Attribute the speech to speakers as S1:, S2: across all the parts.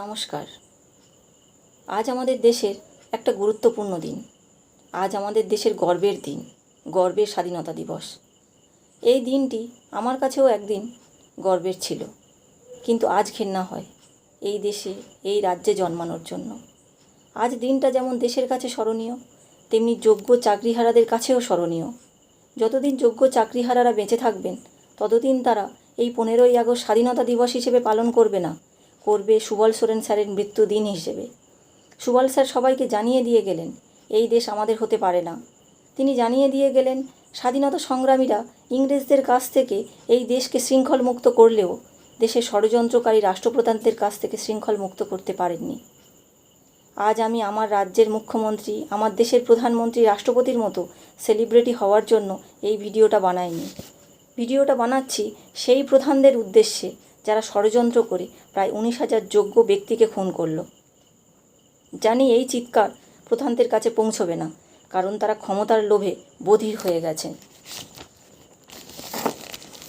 S1: নমস্কার। আজ আমাদের দেশের একটা গুরুত্বপূর্ণ দিন। আজ আমাদের দেশের গর্বের দিন, গর্বের স্বাধীনতা দিবস। এই দিনটি আমার কাছেও একদিন গর্বের ছিল, কিন্তু আজ ঘেন্না হয় এই দেশে, এই রাজ্যে জন্মানোর জন্য। আজ দিনটা যেমন দেশের কাছে স্মরণীয়, তেমনি যোগ্য চাকরিহারাদের কাছেও স্মরণীয়। যতদিন যোগ্য চাকরিহারারা বেঁচে থাকবেন, ততদিন তারা এই পনেরোই আগস্ট স্বাধীনতা দিবস হিসেবে পালন করবে না। করবে সুবল সোরেন স্যারের মৃত্যুদিন হিসেবে। সুবল স্যার সবাইকে জানিয়ে দিয়ে গেলেন, এই দেশ আমাদের হতে পারে না। তিনি জানিয়ে দিয়ে গেলেন, স্বাধীনতা সংগ্রামীরা ইংরেজদের কাছ থেকে এই দেশকে শৃঙ্খল মুক্ত করলেও দেশের ষড়যন্ত্রকারী রাষ্ট্রপ্রধানদের কাছ থেকে শৃঙ্খল মুক্ত করতে পারেননি। আজ আমি আমার রাজ্যের মুখ্যমন্ত্রী, আমার দেশের প্রধানমন্ত্রী, রাষ্ট্রপতির মতো সেলিব্রিটি হওয়ার জন্য এই ভিডিওটা বানাইনি। ভিডিওটা বানাচ্ছি সেই প্রধানদের উদ্দেশ্যে যারা ষড়যন্ত্র করে প্রায় উনিশ হাজার যোগ্য ব্যক্তিকে খুন করল। জানি এই চিৎকার প্রধানদের কাছে পৌঁছবে না, কারণ তারা ক্ষমতার লোভে বধির হয়ে গেছে।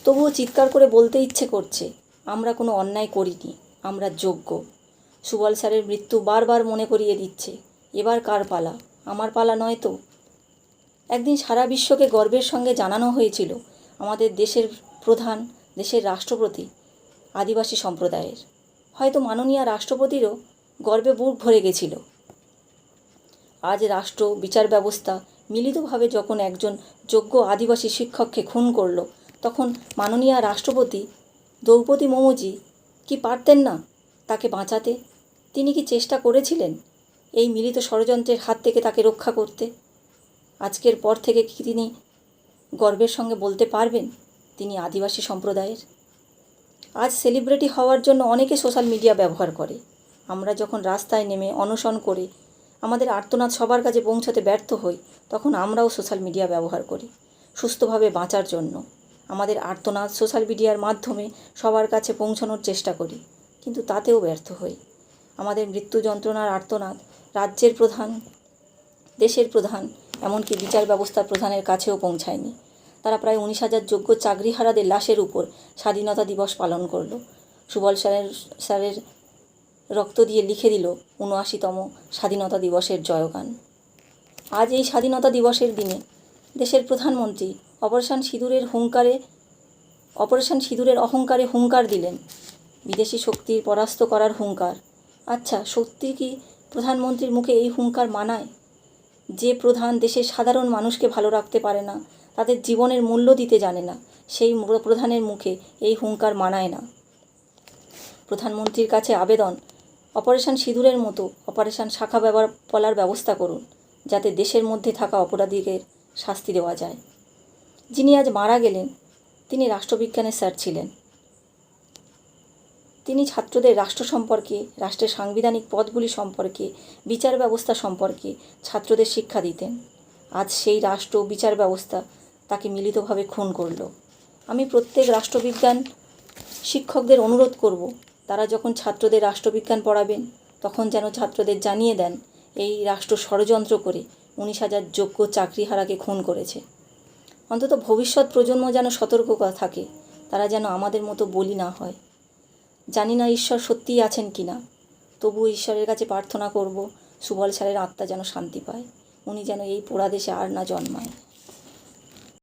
S1: তবুও চিৎকার করে বলতে ইচ্ছে করছে, আমরা কোনো অন্যায় করিনি, আমরা যোগ্য। সুবল স্যারের মৃত্যু বারবার মনে করিয়ে দিচ্ছে, এবার কার পালা? আমার পালা নয় তো? একদিন সারা বিশ্বকে গর্বের সঙ্গে জানানো হয়েছিল, আমাদের দেশের প্রধান, দেশের রাষ্ট্রপতি আদিবাসী সম্প্রদায়ের। হয়তো মাননীয় রাষ্ট্রপতিরও গর্বে বুক ভরে গেছিল। আজ রাষ্ট্র, বিচার ব্যবস্থা মিলিতভাবে যখন একজন যোগ্য আদিবাসী শিক্ষককে খুন করল, তখন মাননীয় রাষ্ট্রপতি দ্রৌপদী মুর্মুজি কি পারতেন না তাকে বাঁচাতে? তিনি কি চেষ্টা করেছিলেন এই মিলিত ষড়যন্ত্রের হাত থেকে তাকে রক্ষা করতে? আজকের পর থেকে কি তিনি গর্বের সঙ্গে বলতে পারবেন তিনি আদিবাসী সম্প্রদায়ের? আজ সেলিব্রিটি হওয়ার জন্য অনেকে সোশ্যাল মিডিয়া ব্যবহার করে। আমরা যখন রাস্তায় নেমে অনশন করে, আমাদের আর্তনাদ সবার কাছে পৌঁছাতে ব্যর্থ হই, তখন আমরাও সোশ্যাল মিডিয়া ব্যবহার করি, সুস্থভাবে বাঁচার জন্য। আমাদের আর্তনাদ সোশ্যাল মিডিয়ার মাধ্যমে সবার কাছে পৌঁছানোর চেষ্টা করি, কিন্তু তাতেও ব্যর্থ হই। আমাদের মৃত্যু যন্ত্রণার আর্তনাদ রাজ্যের প্রধান, দেশের প্রধান, এমনকি বিচার ব্যবস্থা প্রধানের কাছেও পৌঁছায়নি। তারা প্রায় উনিশ হাজার যোগ্য চাকরিহারাদের লাশের উপর স্বাধীনতা দিবস পালন করল। সুবল স্যারের স্যারের রক্ত দিয়ে লিখে দিল উনআশিতম স্বাধীনতা দিবসের জয়গান। আজ এই স্বাধীনতা দিবসের দিনে দেশের প্রধানমন্ত্রী অপারেশন সিঁদুরের হুঙ্কারে, অপারেশন সিঁদুরের অহংকারে হুঙ্কার দিলেন। বিদেশি শক্তির পরাস্ত করার হুঙ্কার। আচ্ছা সত্যি কি প্রধানমন্ত্রীর মুখে এই হুঙ্কার মানায়? যে প্রধান দেশের সাধারণ মানুষকে ভালো রাখতে পারে না তাদের জীবনের মূল্য দিতে জানে না। সেই প্রধানের মুখে এই হুঙ্কার মানায় না। প্রধানমন্ত্রীর কাছে আবেদন, অপারেশন সিঁদুরের মতো অপারেশন শাখা ব্যবহার পলার ব্যবস্থা করুন, যাতে দেশের মধ্যে থাকা অপরাধীদের শাস্তি দেওয়া যায়। যিনি আজ মারা গেলেন, তিনি রাষ্ট্রবিজ্ঞানের স্যার ছিলেন। তিনি ছাত্রদের রাষ্ট্র সম্পর্কে, রাষ্ট্রের সাংবিধানিক পদগুলি সম্পর্কে, বিচার ব্যবস্থা সম্পর্কে ছাত্রদের শিক্ষা দিতেন। আজ সেই রাষ্ট্র বিচার ব্যবস্থা তাকে মিলিতভাবে খুন করল। আমি প্রত্যেক রাষ্ট্রবিজ্ঞান শিক্ষকদের অনুরোধ করব, তারা যখন ছাত্রদের রাষ্ট্রবিজ্ঞান পড়াবেন, তখন যেন ছাত্রদের জানিয়ে দেন, এই রাষ্ট্র ষড়যন্ত্র করে উনিশ হাজার যোগ্য চাকরিহারাকে খুন করেছে। অন্তত ভবিষ্যৎ প্রজন্ম যেন সতর্ক থাকে, তারা যেন আমাদের মতো বলি না হয়। জানি না ঈশ্বর সত্যিই আছেন কি না তবুও ঈশ্বরের কাছে প্রার্থনা করব, সুবল স্যারের আত্মা যেন শান্তি পায়, উনি যেন এই পোড়া দেশে আর না জন্মায়।